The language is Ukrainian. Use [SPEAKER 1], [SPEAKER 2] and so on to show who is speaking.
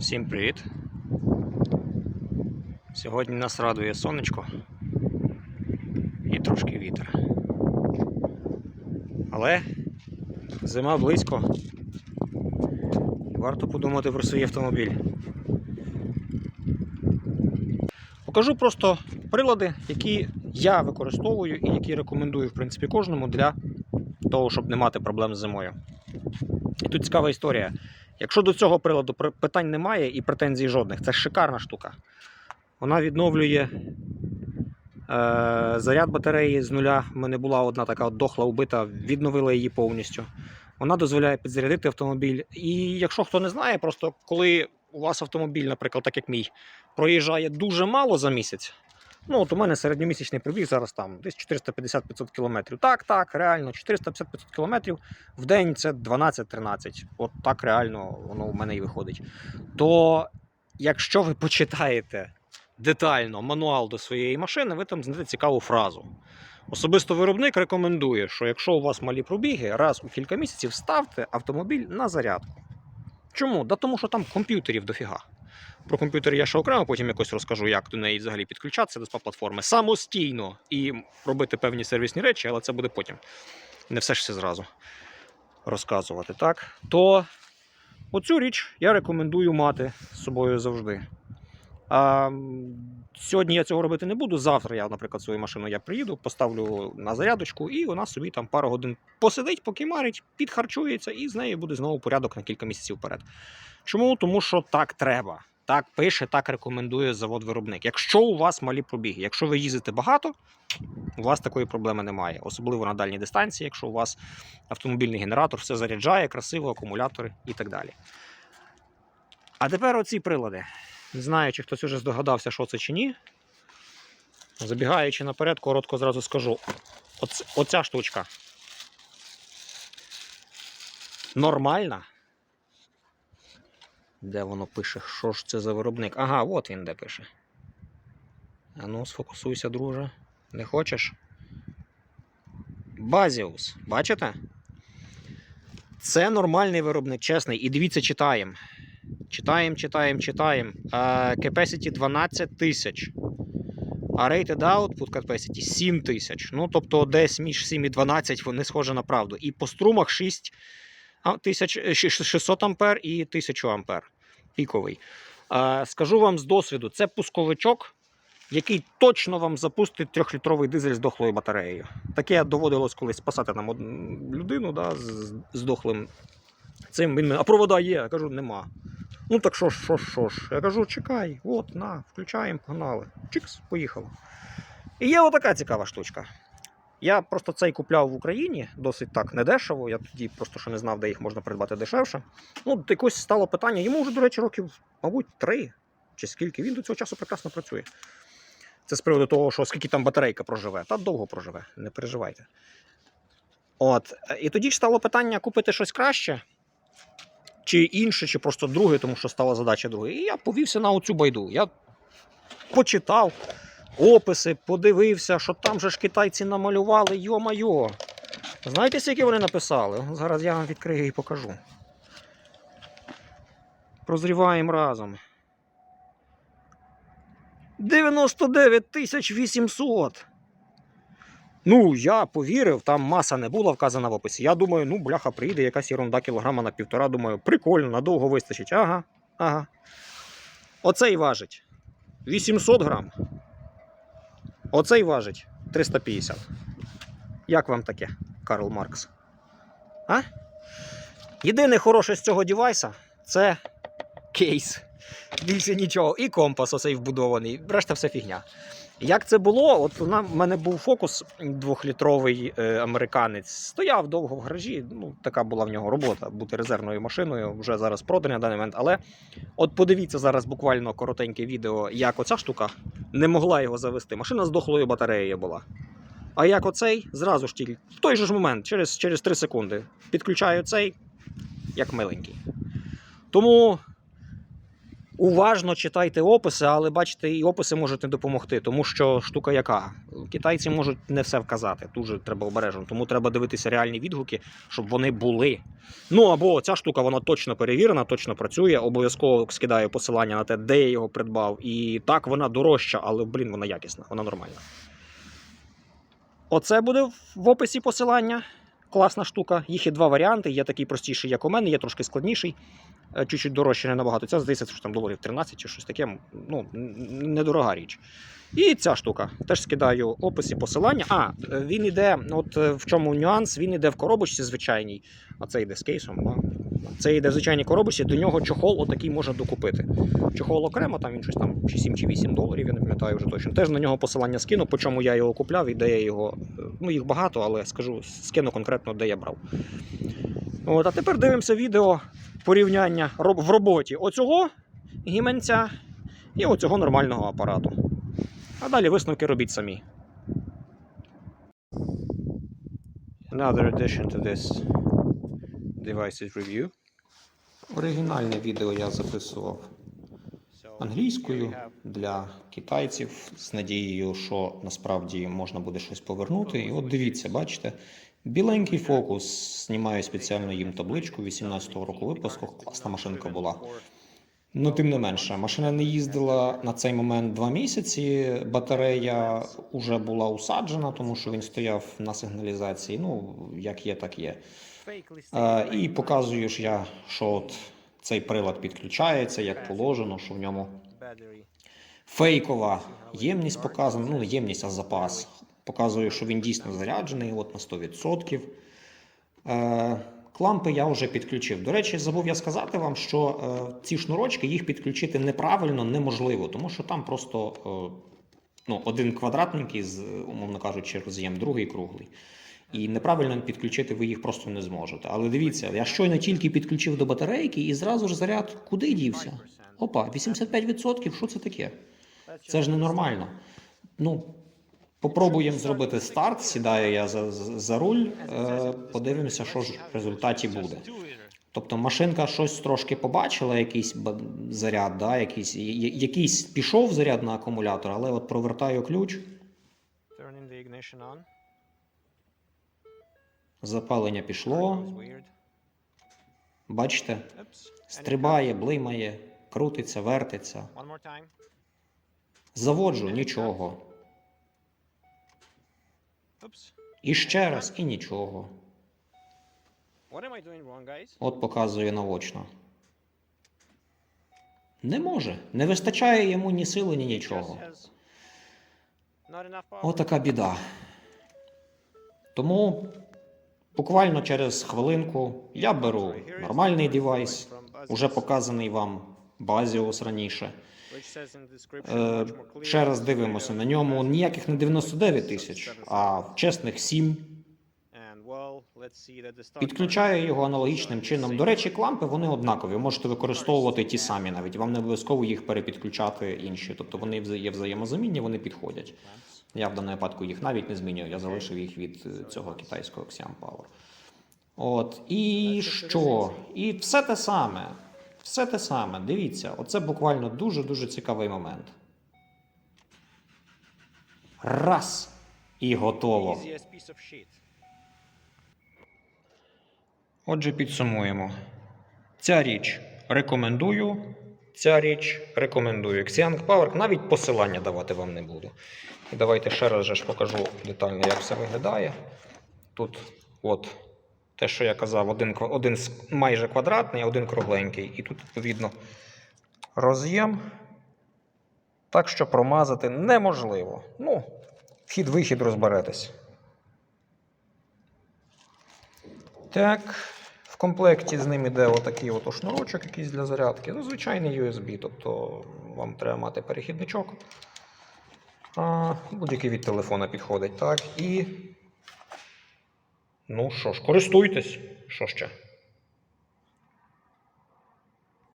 [SPEAKER 1] Всім привіт! Сьогодні нас радує сонечко і трошки вітер. Але зима близько. Варто подумати про свій автомобіль. Покажу просто прилади, які я використовую і які рекомендую в принципі кожному для того, щоб не мати проблем з зимою. І тут цікава історія. Якщо до цього приладу питань немає і претензій жодних, це шикарна штука. Вона відновлює е, заряд батареї з нуля. У мене була одна така от дохла убита, відновила її повністю. Вона дозволяє підзарядити автомобіль. І якщо хто не знає, просто коли у вас автомобіль, наприклад, так як мій, проїжджає дуже мало за місяць. Ну, от у мене середньомісячний пробіг зараз там десь 450-500 кілометрів. Так, так, реально, 450-500 кілометрів в день це 12-13. От так реально воно у мене і виходить. То якщо ви почитаєте детально мануал до своєї машини, ви там знайдете цікаву фразу. Особисто виробник рекомендує, що якщо у вас малі пробіги, раз у кілька місяців ставте автомобіль на зарядку. Чому? Да тому що там комп'ютерів дофіга. Про комп'ютер я ще окремо потім якось розкажу, як до неї взагалі підключатися до спа-платформи самостійно і робити певні сервісні речі, але це буде потім. Не все ж все зразу розказувати, так? То оцю річ я рекомендую мати з собою завжди. А, сьогодні я цього робити не буду. Завтра я, наприклад, свою машину я приїду, поставлю на зарядочку, і вона собі там пару годин посидить, покимарить, підхарчується, і з нею буде знову порядок на кілька місяців вперед. Чому? Тому що так треба. Так пише, так рекомендує завод-виробник. Якщо у вас малі пробіги, якщо ви їздите багато, у вас такої проблеми немає. Особливо на дальній дистанції, якщо у вас автомобільний генератор все заряджає, красиво, акумулятори і так далі. А тепер оці прилади. Не знаю, чи хтось уже здогадався, що це чи ні. Забігаючи наперед, коротко зразу скажу. Оц, оця штучка нормальна. Де воно пише? Що ж це за виробник? Ага, от він де пише. А ну, сфокусуйся, друже. Не хочеш? Базіус. Бачите? Це нормальний виробник, чесний. І дивіться, читаємо. Читаємо, читаємо, читаємо. А, Capacity 12 тисяч. А rated output capacity 7 тисяч. Ну, тобто десь між 7 і 12 вони схожі на правду. І по струмах 6 а, тисяч, е, ши- 600 ампер і 1000 ампер. Піковий. Скажу вам з досвіду, це пусковичок, який точно вам запустить 3-літровий дизель з дохлою батареєю. Таке доводилось колись спасати нам людину да, з дохлим цим. Він мене, а провода є. Я кажу, нема. Ну так що ж, що ж, що ж. Я кажу, чекай, от, на, включаємо, погнали. Чикс, поїхало. І є отака цікава штучка. Я просто цей купляв в Україні досить так недешево. Я тоді просто ще не знав, де їх можна придбати дешевше. Ну, якось стало питання. Йому вже, до речі, років, мабуть, три чи скільки. Він до цього часу прекрасно працює. Це з приводу того, що скільки там батарейка проживе. Та довго проживе, не переживайте. От. І тоді ж стало питання купити щось краще, чи інше, чи просто друге, тому що стала задача друге. І я повівся на оцю байду. Я почитав описи, подивився, що там же ж китайці намалювали, йо-майо. Знаєте, скільки вони написали? Зараз я вам відкрию і покажу. Прозріваємо разом. 99 тисяч 800. Ну, я повірив, там маса не була вказана в описі. Я думаю, ну, бляха, приїде якась ерунда кілограма на півтора. Думаю, прикольно, надовго вистачить. Ага, ага. Оцей важить 800 грам. Оцей важить 350. Як вам таке, Карл Маркс? А? Єдине хороше з цього девайса це кейс. Більше нічого. І компас оцей вбудований. Решта все фігня. Як це було? От у мене був фокус двохлітровий е, американець. Стояв довго в гаражі. Ну, така була в нього робота бути резервною машиною. Вже зараз проданий на даний момент. Але от подивіться зараз буквально коротеньке відео, як оця штука не могла його завести. Машина з дохлою батареєю була. А як оцей, зразу ж тільки в той же ж момент, через, через 3 секунди, підключаю цей, як миленький. Тому Уважно читайте описи, але бачите, і описи можуть не допомогти, тому що штука яка? Китайці можуть не все вказати. Дуже треба обережно. Тому треба дивитися реальні відгуки, щоб вони були. Ну або ця штука вона точно перевірена, точно працює. Обов'язково скидаю посилання на те, де я його придбав. І так вона дорожча, але блін, вона якісна, вона нормальна. Оце буде в описі посилання. Класна штука. Їх є два варіанти. Є такий простіший, як у мене, є трошки складніший. Е, Чуть-чуть дорожче не набагато. Це здається, що там доларів 13 чи щось таке. Ну, недорога річ. І ця штука. Теж скидаю опис і посилання. А, е, він іде, от е, в чому нюанс, він іде в коробочці звичайній. А це йде з кейсом. Це йде в звичайній коробочці, до нього чохол отакий можна докупити. Чохол окремо, там він щось там чи 7 чи 8 доларів, я не пам'ятаю вже точно. Теж на нього посилання скину, по чому я його купляв і де я його. Ну, їх багато, але скажу, скину конкретно, де я брав. От, а тепер дивимося відео порівняння в роботі оцього гіменця і оцього нормального апарату. А далі висновки робіть самі. Another addition to this device's review. Оригінальне відео я записував англійською для китайців з надією, що насправді можна буде щось повернути. І от дивіться, бачите, біленький фокус. Знімаю спеціально їм табличку 18-го року випуску. Класна машинка була. Ну, тим не менше, машина не їздила на цей момент два місяці. Батарея вже була усаджена, тому що він стояв на сигналізації. Ну, як є, так є. Е, і показую ж я, що от цей прилад підключається, як положено, що в ньому фейкова ємність показана. Ну, не ємність, а запас. Показую, що він дійсно заряджений, от на 100%. Е, Клампи я вже підключив. До речі, забув я сказати вам, що е, ці шнурочки їх підключити неправильно неможливо, тому що там просто е, ну, один квадратненький, умовно кажучи, роз'єм, другий круглий. І неправильно підключити ви їх просто не зможете. Але дивіться, я щойно тільки підключив до батарейки і зразу ж заряд куди дівся? Опа, 85%, що це таке? Це ж ненормально. Ну, попробуємо зробити старт. Сідаю я за, за руль, е, подивимося, що ж в результаті буде. Тобто машинка щось трошки побачила, якийсь заряд, да, якийсь, якийсь пішов заряд на акумулятор, але от провертаю ключ, запалення пішло. Бачите, стрибає, блимає, крутиться, вертиться. Заводжу нічого. І ще раз, і нічого. От показує наочно. Не може. Не вистачає йому ні сили, ні нічого. Отака біда. Тому буквально через хвилинку я беру нормальний девайс, уже показаний вам Базіус раніше. Е, ще раз дивимося на ньому ніяких не 99 тисяч, а чесних 7.
[SPEAKER 2] And well, let's see that the start
[SPEAKER 1] Підключаю його аналогічним чином. До речі, клампи вони однакові. Можете використовувати ті самі навіть. Вам не обов'язково їх перепідключати інші. Тобто вони є взаємозамінні, вони підходять. Я в даному випадку їх навіть не змінюю. Я залишив їх від е, цього китайського Xi'an Power. От і що? І все те саме. Все те саме. Дивіться, оце буквально дуже дуже цікавий момент. Раз. І готово. Отже, підсумуємо. Ця річ рекомендую. Ця річ рекомендую. Xiang Power навіть посилання давати вам не буду. І давайте ще раз же ж покажу детально, як все виглядає. Тут, от, те, що я казав, один, один майже квадратний, а один кругленький. І тут, відповідно, роз'єм. Так що промазати неможливо. Ну, вхід-вихід розберетесь. Так, в комплекті з ним іде отакий от шнурочок якийсь для зарядки. Ну, звичайний USB, тобто вам треба мати перехідничок. Будь-який від телефона підходить. Так, і. Ну що ж, користуйтесь. Що ще?